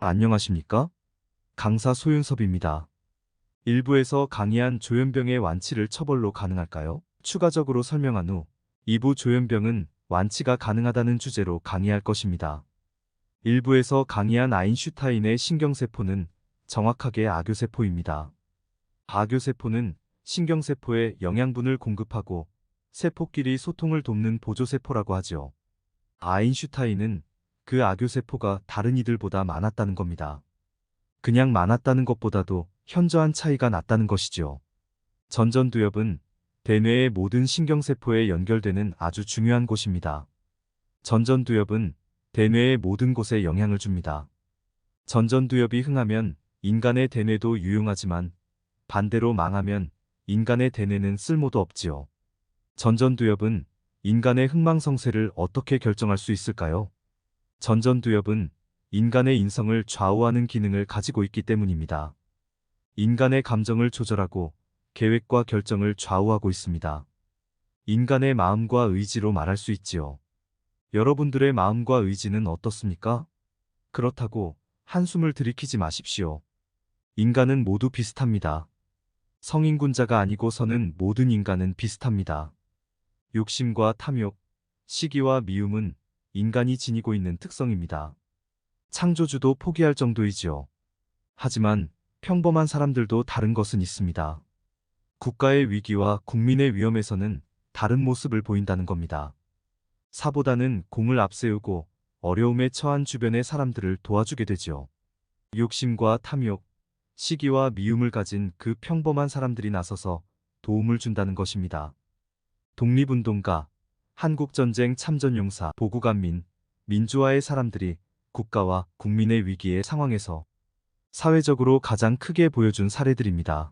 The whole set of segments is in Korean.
안녕하십니까? 강사 소윤섭입니다. 일부에서 강의한 조현병의 완치를 처벌로 가능할까요? 추가적으로 설명한 후 2부 조현병은 완치가 가능하다는 주제로 강의할 것입니다. 일부에서 강의한 아인슈타인의 신경세포는 정확하게 악교세포입니다. 악교세포는 신경세포에 영양분을 공급하고 세포끼리 소통을 돕는 보조세포라고 하죠. 아인슈타인은 그 악교세포가 다른 이들보다 많았다는 겁니다. 그냥 많았다는 것보다도 현저한 차이가 났다는 것이죠. 전전두엽은 대뇌의 모든 신경세포에 연결되는 아주 중요한 곳입니다. 전전두엽은 대뇌의 모든 곳에 영향을 줍니다. 전전두엽이 흥하면 인간의 대뇌도 유용하지만 반대로 망하면 인간의 대뇌는 쓸모도 없지요. 전전두엽은 인간의 흥망성쇠를 어떻게 결정할 수 있을까요? 전전두엽은 인간의 인성을 좌우하는 기능을 가지고 있기 때문입니다. 인간의 감정을 조절하고 계획과 결정을 좌우하고 있습니다. 인간의 마음과 의지로 말할 수 있지요. 여러분들의 마음과 의지는 어떻습니까? 그렇다고 한숨을 들이키지 마십시오. 인간은 모두 비슷합니다. 성인군자가 아니고서는 모든 인간은 비슷합니다. 욕심과 탐욕, 시기와 미움은 인간이 지니고 있는 특성입니다. 창조주도 포기할 정도이지요. 하지만 평범한 사람들도 다른 것은 있습니다. 국가의 위기와 국민의 위험에서는 다른 모습을 보인다는 겁니다. 사보다는 공을 앞세우고 어려움에 처한 주변의 사람들을 도와주게 되지요. 욕심과 탐욕, 시기와 미움을 가진 그 평범한 사람들이 나서서 도움을 준다는 것입니다. 독립운동가, 한국전쟁 참전용사, 보국안민, 민주화의 사람들이 국가와 국민의 위기의 상황에서 사회적으로 가장 크게 보여준 사례들입니다.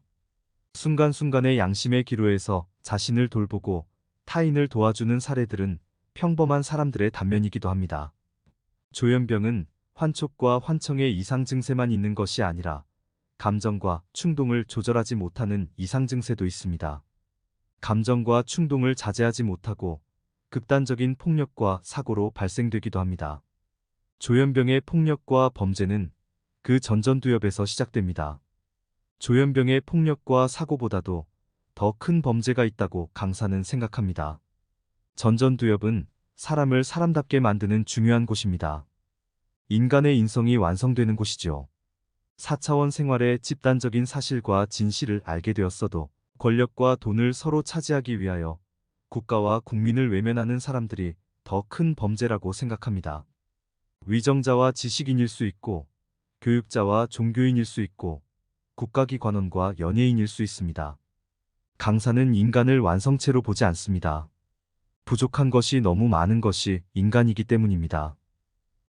순간순간의 양심의 기로에서 자신을 돌보고 타인을 도와주는 사례들은 평범한 사람들의 단면이기도 합니다. 조현병은 환촉과 환청의 이상 증세만 있는 것이 아니라 감정과 충동을 조절하지 못하는 이상 증세도 있습니다. 감정과 충동을 자제하지 못하고 극단적인 폭력과 사고로 발생되기도 합니다. 조현병의 폭력과 범죄는 그 전전두엽에서 시작됩니다. 조현병의 폭력과 사고보다도 더 큰 범죄가 있다고 강사는 생각합니다. 전전두엽은 사람을 사람답게 만드는 중요한 곳입니다. 인간의 인성이 완성되는 곳이죠. 4차원 생활의 집단적인 사실과 진실을 알게 되었어도 권력과 돈을 서로 차지하기 위하여 국가와 국민을 외면하는 사람들이 더 큰 범죄라고 생각합니다. 위정자와 지식인일 수 있고 교육자와 종교인일 수 있고 국가기관원과 연예인일 수 있습니다. 강사는 인간을 완성체로 보지 않습니다. 부족한 것이 너무 많은 것이 인간이기 때문입니다.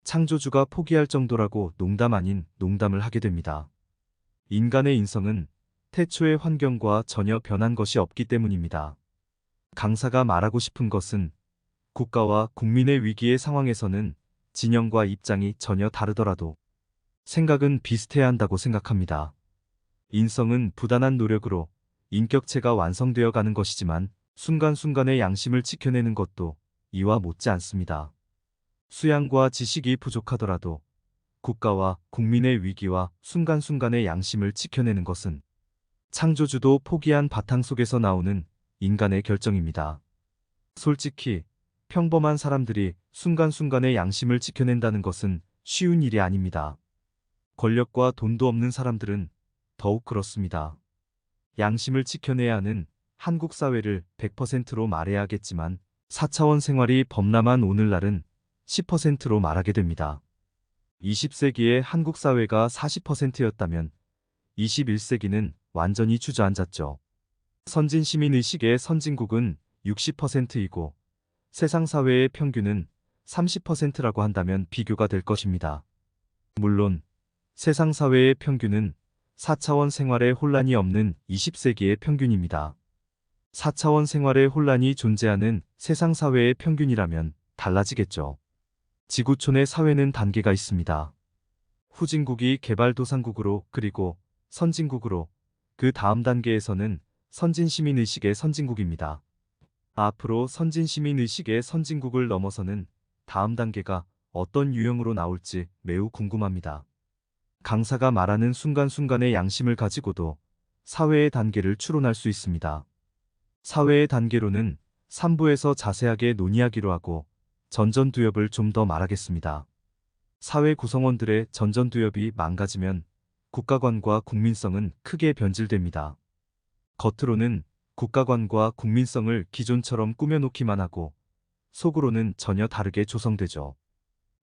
창조주가 포기할 정도라고 농담 아닌 농담을 하게 됩니다. 인간의 인성은 태초의 환경과 전혀 변한 것이 없기 때문입니다. 강사가 말하고 싶은 것은 국가와 국민의 위기의 상황에서는 진영과 입장이 전혀 다르더라도 생각은 비슷해야 한다고 생각합니다. 인성은 부단한 노력으로 인격체가 완성되어 가는 것이지만 순간순간의 양심을 지켜내는 것도 이와 못지 않습니다. 수양과 지식이 부족하더라도 국가와 국민의 위기와 순간순간의 양심을 지켜내는 것은 창조주도 포기한 바탕 속에서 나오는 인간의 결정입니다. 솔직히 평범한 사람들이 순간순간의 양심을 지켜낸다는 것은 쉬운 일이 아닙니다. 권력과 돈도 없는 사람들은 더욱 그렇습니다. 양심을 지켜내야 하는 한국 사회를 100%로 말해야겠지만 4차원 생활이 범람한 오늘날은 10%로 말하게 됩니다. 20세기의 한국 사회가 40%였다면 21세기는 완전히 주저앉았죠. 선진 시민 의식의 선진국은 60%이고 세상 사회의 평균은 30%라고 한다면 비교가 될 것입니다. 물론 세상 사회의 평균은 4차원 생활의 혼란이 없는 20세기의 평균입니다. 4차원 생활의 혼란이 존재하는 세상 사회의 평균이라면 달라지겠죠. 지구촌의 사회는 단계가 있습니다. 후진국이 개발도상국으로 그리고 선진국으로 그 다음 단계에서는 선진 시민의식의 선진국입니다. 앞으로 선진 시민의식의 선진국을 넘어서는 다음 단계가 어떤 유형으로 나올지 매우 궁금합니다. 강사가 말하는 순간순간의 양심을 가지고도 사회의 단계를 추론할 수 있습니다. 사회의 단계로는 3부에서 자세하게 논의하기로 하고 전전두엽을 좀 더 말하겠습니다. 사회 구성원들의 전전두엽이 망가지면 국가관과 국민성은 크게 변질됩니다. 겉으로는 국가관과 국민성을 기존처럼 꾸며놓기만 하고 속으로는 전혀 다르게 조성되죠.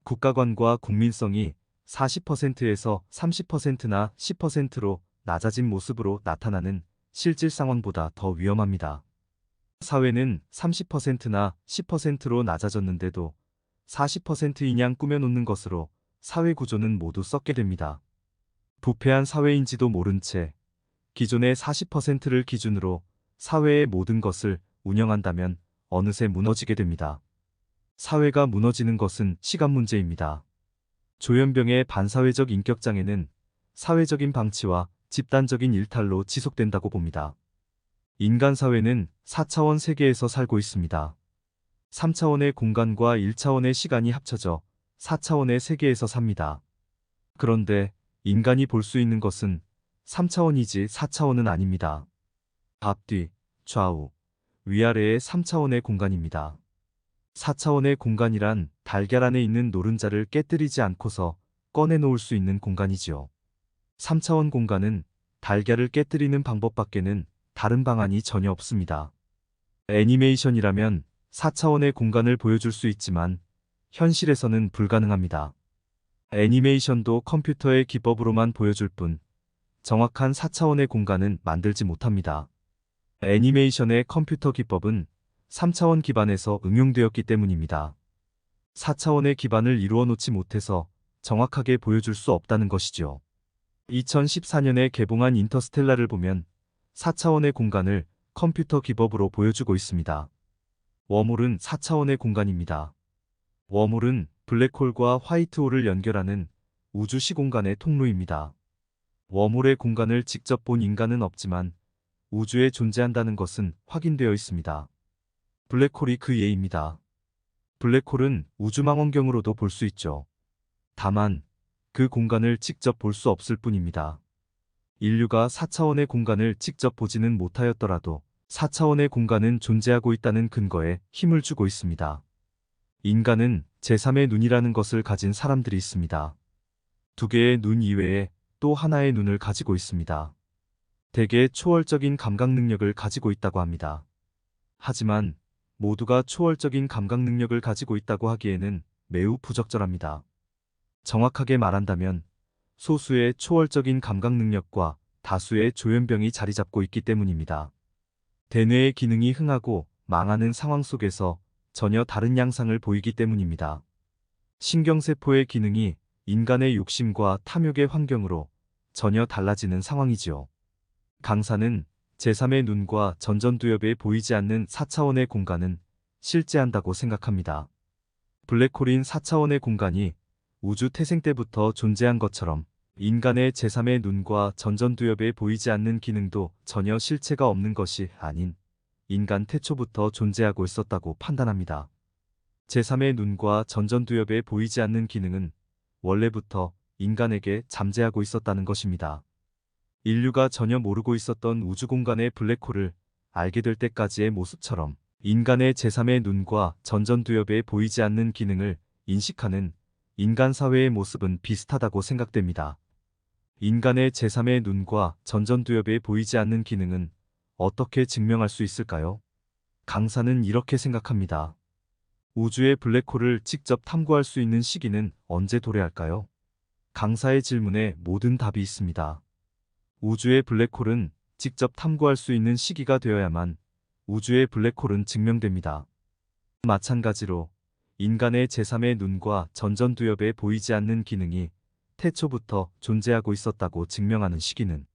국가관과 국민성이 40%에서 30%나 10%로 낮아진 모습으로 나타나는 실질 상황보다 더 위험합니다. 사회는 30%나 10%로 낮아졌는데도 40%인양 꾸며놓는 것으로 사회 구조는 모두 썩게 됩니다. 부패한 사회인지도 모른 채 기존의 40%를 기준으로 사회의 모든 것을 운영한다면 어느새 무너지게 됩니다. 사회가 무너지는 것은 시간 문제입니다. 조현병의 반사회적 인격장애는 사회적인 방치와 집단적인 일탈로 지속된다고 봅니다. 인간 사회는 4차원 세계에서 살고 있습니다. 3차원의 공간과 1차원의 시간이 합쳐져 4차원의 세계에서 삽니다. 그런데 인간이 볼 수 있는 것은 3차원이지 4차원은 아닙니다. 앞뒤, 좌우, 위아래의 3차원의 공간입니다. 4차원의 공간이란 달걀 안에 있는 노른자를 깨뜨리지 않고서 꺼내놓을 수 있는 공간이지요. 3차원 공간은 달걀을 깨뜨리는 방법밖에는 다른 방안이 전혀 없습니다. 애니메이션이라면 4차원의 공간을 보여줄 수 있지만 현실에서는 불가능합니다. 애니메이션도 컴퓨터의 기법으로만 보여줄 뿐 정확한 4차원의 공간은 만들지 못합니다. 애니메이션의 컴퓨터 기법은 3차원 기반에서 응용되었기 때문입니다. 4차원의 기반을 이루어 놓지 못해서 정확하게 보여줄 수 없다는 것이죠. 2014년에 개봉한 인터스텔라를 보면 4차원의 공간을 컴퓨터 기법으로 보여주고 있습니다. 웜홀은 4차원의 공간입니다. 웜홀은 블랙홀과 화이트홀을 연결하는 우주 시공간의 통로입니다. 웜홀의 공간을 직접 본 인간은 없지만 우주에 존재한다는 것은 확인되어 있습니다. 블랙홀이 그 예입니다. 블랙홀은 우주망원경으로도 볼 수 있죠. 다만 그 공간을 직접 볼 수 없을 뿐입니다. 인류가 4차원의 공간을 직접 보지는 못하였더라도 4차원의 공간은 존재하고 있다는 근거에 힘을 주고 있습니다. 인간은 제3의 눈이라는 것을 가진 사람들이 있습니다. 두 개의 눈 이외에 또 하나의 눈을 가지고 있습니다. 대개 초월적인 감각 능력을 가지고 있다고 합니다. 하지만 모두가 초월적인 감각 능력을 가지고 있다고 하기에는 매우 부적절합니다. 정확하게 말한다면 소수의 초월적인 감각 능력과 다수의 조현병이 자리 잡고 있기 때문입니다. 대뇌의 기능이 흥하고 망하는 상황 속에서 전혀 다른 양상을 보이기 때문입니다. 신경세포의 기능이 인간의 욕심과 탐욕의 환경으로 전혀 달라지는 상황이지요. 강사는 제3의 눈과 전전두엽에 보이지 않는 4차원의 공간은 실제한다고 생각합니다. 블랙홀인 4차원의 공간이 우주 태생 때부터 존재한 것처럼 인간의 제3의 눈과 전전두엽에 보이지 않는 기능도 전혀 실체가 없는 것이 아닌 인간 태초부터 존재하고 있었다고 판단합니다. 제3의 눈과 전전두엽에 보이지 않는 기능은 원래부터 인간에게 잠재하고 있었다는 것입니다. 인류가 전혀 모르고 있었던 우주 공간의 블랙홀을 알게 될 때까지의 모습처럼 인간의 제3의 눈과 전전두엽에 보이지 않는 기능을 인식하는 인간 사회의 모습은 비슷하다고 생각됩니다. 인간의 제3의 눈과 전전두엽에 보이지 않는 기능은 어떻게 증명할 수 있을까요? 강사는 이렇게 생각합니다. 우주의 블랙홀을 직접 탐구할 수 있는 시기는 언제 도래할까요? 강사의 질문에 모든 답이 있습니다. 우주의 블랙홀은 직접 탐구할 수 있는 시기가 되어야만 우주의 블랙홀은 증명됩니다. 마찬가지로 인간의 제3의 눈과 전전두엽에 보이지 않는 기능이 태초부터 존재하고 있었다고 증명하는 시기는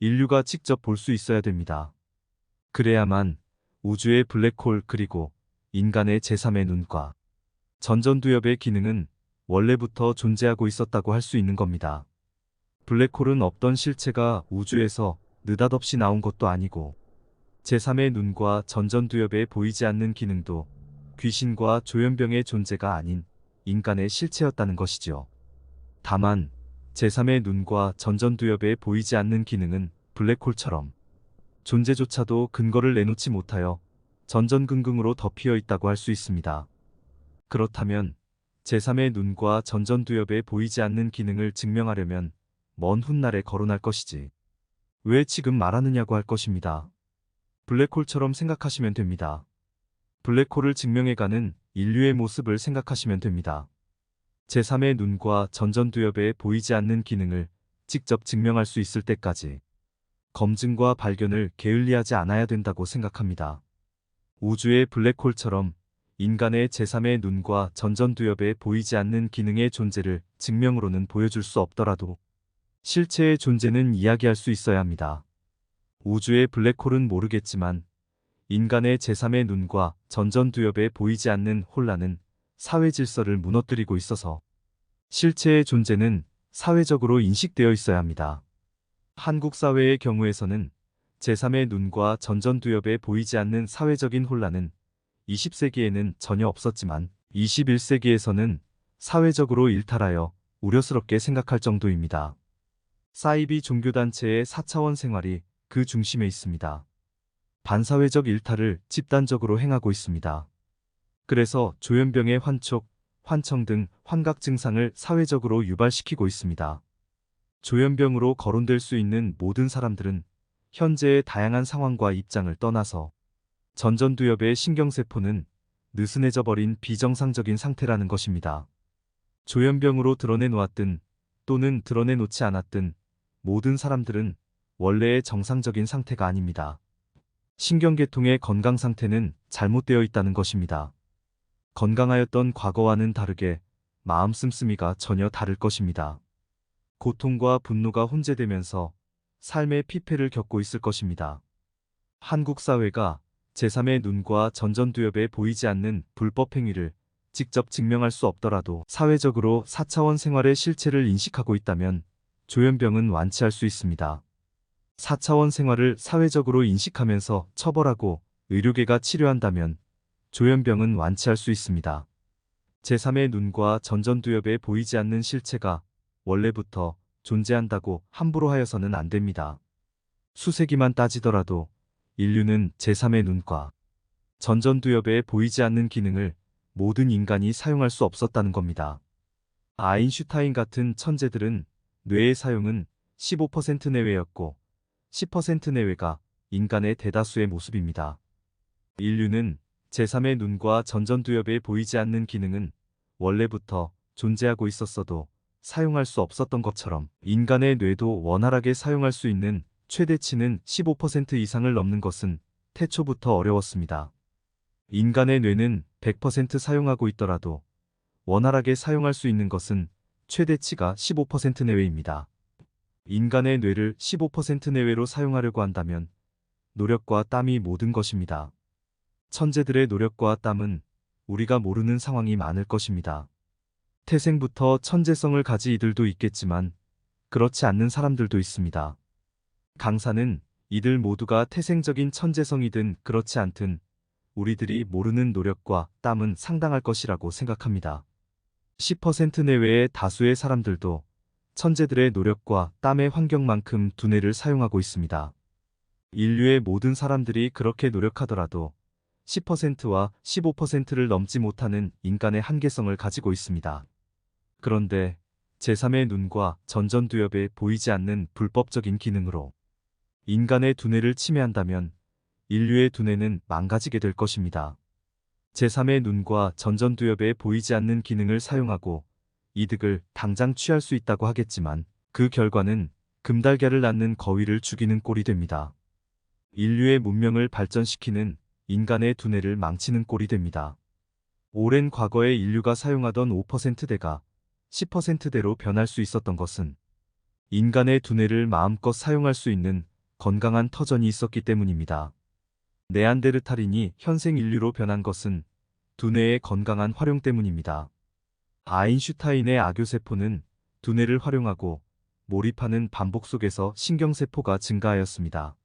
인류가 직접 볼 수 있어야 됩니다. 그래야만 우주의 블랙홀 그리고 인간의 제3의 눈과 전전두엽의 기능은 원래부터 존재하고 있었다고 할 수 있는 겁니다. 블랙홀은 없던 실체가 우주에서 느닷없이 나온 것도 아니고 제3의 눈과 전전두엽에 보이지 않는 기능도 귀신과 조현병의 존재가 아닌 인간의 실체였다는 것이죠. 다만 제3의 눈과 전전두엽에 보이지 않는 기능은 블랙홀처럼 존재조차도 근거를 내놓지 못하여 전전긍긍으로 덮여 있다고 할 수 있습니다. 그렇다면 제3의 눈과 전전두엽에 보이지 않는 기능을 증명하려면 먼 훗날에 거론할 것이지. 왜 지금 말하느냐고 할 것입니다. 블랙홀처럼 생각하시면 됩니다. 블랙홀을 증명해가는 인류의 모습을 생각하시면 됩니다. 제3의 눈과 전전두엽에 보이지 않는 기능을 직접 증명할 수 있을 때까지 검증과 발견을 게을리하지 않아야 된다고 생각합니다. 우주의 블랙홀처럼 인간의 제3의 눈과 전전두엽에 보이지 않는 기능의 존재를 증명으로는 보여줄 수 없더라도 실체의 존재는 이야기할 수 있어야 합니다. 우주의 블랙홀은 모르겠지만 인간의 제3의 눈과 전전두엽에 보이지 않는 혼란은 사회 질서를 무너뜨리고 있어서 실체의 존재는 사회적으로 인식되어 있어야 합니다. 한국 사회의 경우에서는 제3의 눈과 전전두엽에 보이지 않는 사회적인 혼란은 20세기에는 전혀 없었지만 21세기에서는 사회적으로 일탈하여 우려스럽게 생각할 정도입니다. 사이비 종교단체의 4차원 생활이 그 중심에 있습니다. 반사회적 일탈을 집단적으로 행하고 있습니다. 그래서 조현병의 환촉, 환청 등 환각 증상을 사회적으로 유발시키고 있습니다. 조현병으로 거론될 수 있는 모든 사람들은 현재의 다양한 상황과 입장을 떠나서 전전두엽의 신경세포는 느슨해져 버린 비정상적인 상태라는 것입니다. 조현병으로 드러내놓았든 또는 드러내놓지 않았든 모든 사람들은 원래의 정상적인 상태가 아닙니다. 신경계통의 건강 상태는 잘못되어 있다는 것입니다. 건강하였던 과거와는 다르게 마음 씀씀이가 전혀 다를 것입니다. 고통과 분노가 혼재되면서 삶의 피폐를 겪고 있을 것입니다. 한국 사회가 제3의 눈과 전전두엽에 보이지 않는 불법 행위를 직접 증명할 수 없더라도 사회적으로 4차원 생활의 실체를 인식하고 있다면 조현병은 완치할 수 있습니다. 4차원 생활을 사회적으로 인식하면서 처벌하고 의료계가 치료한다면 조현병은 완치할 수 있습니다. 제3의 눈과 전전두엽에 보이지 않는 실체가 원래부터 존재한다고 함부로 하여서는 안 됩니다. 수세기만 따지더라도 인류는 제3의 눈과 전전두엽에 보이지 않는 기능을 모든 인간이 사용할 수 없었다는 겁니다. 아인슈타인 같은 천재들은 뇌의 사용은 15% 내외였고 10% 내외가 인간의 대다수의 모습입니다. 인류는 제3의 눈과 전전두엽에 보이지 않는 기능은 원래부터 존재하고 있었어도 사용할 수 없었던 것처럼 인간의 뇌도 원활하게 사용할 수 있는 최대치는 15% 이상을 넘는 것은 태초부터 어려웠습니다. 인간의 뇌는 100% 사용하고 있더라도 원활하게 사용할 수 있는 것은 최대치가 15% 내외입니다. 인간의 뇌를 15% 내외로 사용하려고 한다면 노력과 땀이 모든 것입니다. 천재들의 노력과 땀은 우리가 모르는 상황이 많을 것입니다. 태생부터 천재성을 가지 이들도 있겠지만 그렇지 않는 사람들도 있습니다. 강사는 이들 모두가 태생적인 천재성이든 그렇지 않든 우리들이 모르는 노력과 땀은 상당할 것이라고 생각합니다. 10% 내외의 다수의 사람들도 천재들의 노력과 땀의 환경만큼 두뇌를 사용하고 있습니다. 인류의 모든 사람들이 그렇게 노력하더라도 10%와 15%를 넘지 못하는 인간의 한계성을 가지고 있습니다. 그런데 제3의 눈과 전전두엽에 보이지 않는 불법적인 기능으로 인간의 두뇌를 침해한다면 인류의 두뇌는 망가지게 될 것입니다. 제3의 눈과 전전두엽에 보이지 않는 기능을 사용하고 이득을 당장 취할 수 있다고 하겠지만 그 결과는 금달걀을 낳는 거위를 죽이는 꼴이 됩니다. 인류의 문명을 발전시키는 인간의 두뇌를 망치는 꼴이 됩니다. 오랜 과거에 인류가 사용하던 5%대가 10%대로 변할 수 있었던 것은 인간의 두뇌를 마음껏 사용할 수 있는 건강한 터전이 있었기 때문입니다. 네안데르탈인이 현생 인류로 변한 것은 두뇌의 건강한 활용 때문입니다. 아인슈타인의 악교세포는 두뇌를 활용하고 몰입하는 반복 속에서 신경세포가 증가하였습니다.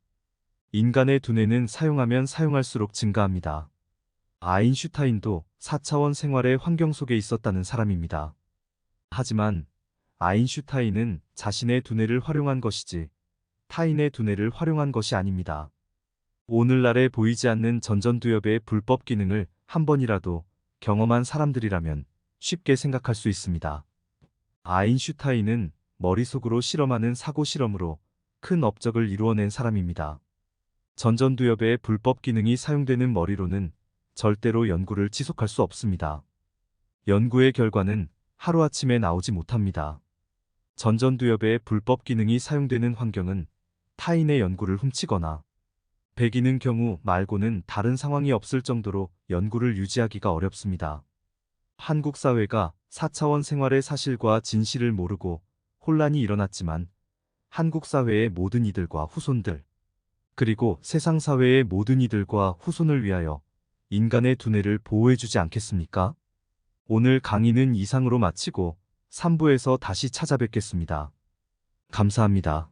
인간의 두뇌는 사용하면 사용할수록 증가합니다. 아인슈타인도 4차원 생활의 환경 속에 있었다는 사람입니다. 하지만 아인슈타인은 자신의 두뇌를 활용한 것이지 타인의 두뇌를 활용한 것이 아닙니다. 오늘날에 보이지 않는 전전두엽의 불법 기능을 한 번이라도 경험한 사람들이라면 쉽게 생각할 수 있습니다. 아인슈타인은 머릿속으로 실험하는 사고 실험으로 큰 업적을 이루어낸 사람입니다. 전전두엽의 불법 기능이 사용되는 머리로는 절대로 연구를 지속할 수 없습니다. 연구의 결과는 하루아침에 나오지 못합니다. 전전두엽의 불법 기능이 사용되는 환경은 타인의 연구를 훔치거나 배기는 경우 말고는 다른 상황이 없을 정도로 연구를 유지하기가 어렵습니다. 한국 사회가 4차원 생활의 사실과 진실을 모르고 혼란이 일어났지만 한국 사회의 모든 이들과 후손들, 그리고 세상 사회의 모든 이들과 후손을 위하여 인간의 두뇌를 보호해주지 않겠습니까? 오늘 강의는 이상으로 마치고 3부에서 다시 찾아뵙겠습니다. 감사합니다.